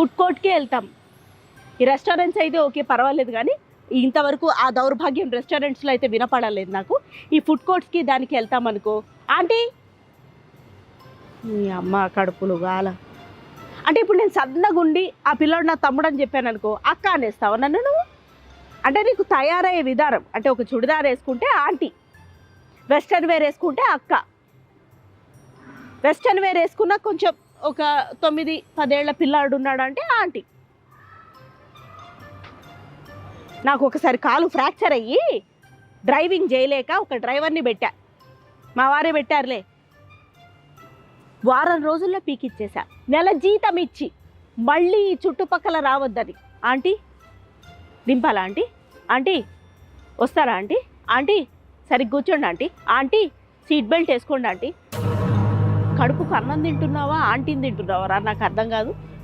Food కోర్ట్కే వెళ్తాం. ఈ restaurants అయితే ఓకే పర్వాలేదు కానీ ఇంతవరకు ఆ దౌర్భాగ్యం రెస్టారెంట్స్లో అయితే వినపడలేదు నాకు. ఈ ఫుడ్ కోర్ట్స్కి దానికి వెళ్తాం అనుకో. ఆంటీ! మీ అమ్మ కడుపులు గాల. అంటే ఇప్పుడు నేను సన్నగుండి ఆ పిల్లోడు నా తమ్ముడు అని చెప్పాను అనుకో అక్క అనేస్తావు నన్ను నువ్వు? అంటే నీకు తయారయ్యే విధానం అంటే ఒక చుడిదార్ వేసుకుంటే ఆంటీ వెస్టర్న్ వేర్ వేసుకుంటే అక్క. వెస్టర్న్ వేర్ వేసుకున్న కొంచెం ఒక తొమ్మిది పదేళ్ళ పిల్లాడు ఉన్నాడు అంటే ఆంటీ. నాకు ఒకసారి కాలు ఫ్రాక్చర్ అయ్యి డ్రైవింగ్ చేయలేక ఒక డ్రైవర్ని పెట్టా. మా వారే పెట్టారులే. వారం రోజుల్లో పీకిచ్చేసా. నెల జీతం ఇచ్చి మళ్ళీ ఈ చుట్టుపక్కల రావద్దని. ఆంటీ దింపాలా ఆంటీ? ఆంటీ వస్తారా ఆంటీ? ఆంటీ సరిగ్గా కూర్చోండి ఆంటీ. ఆంటీ సీట్ బెల్ట్ వేసుకోండి ఆంటీ. కడుపుకు అన్నం తింటున్నావా ఆంటీని తింటున్నావా రా నాకు అర్థం కాదు.